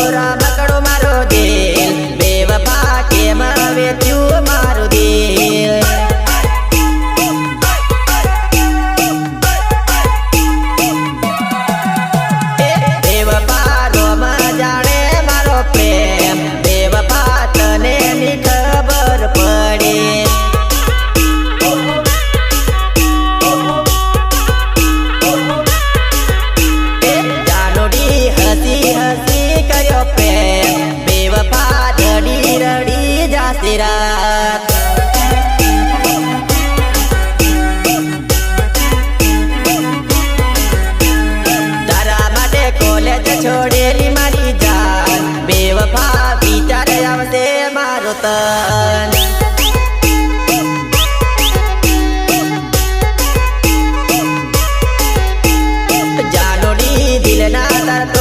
llorar છોડેલી મારી જાન. બેવફા વિચારે આવશે મારો તન. જાનોની દિલના તરફ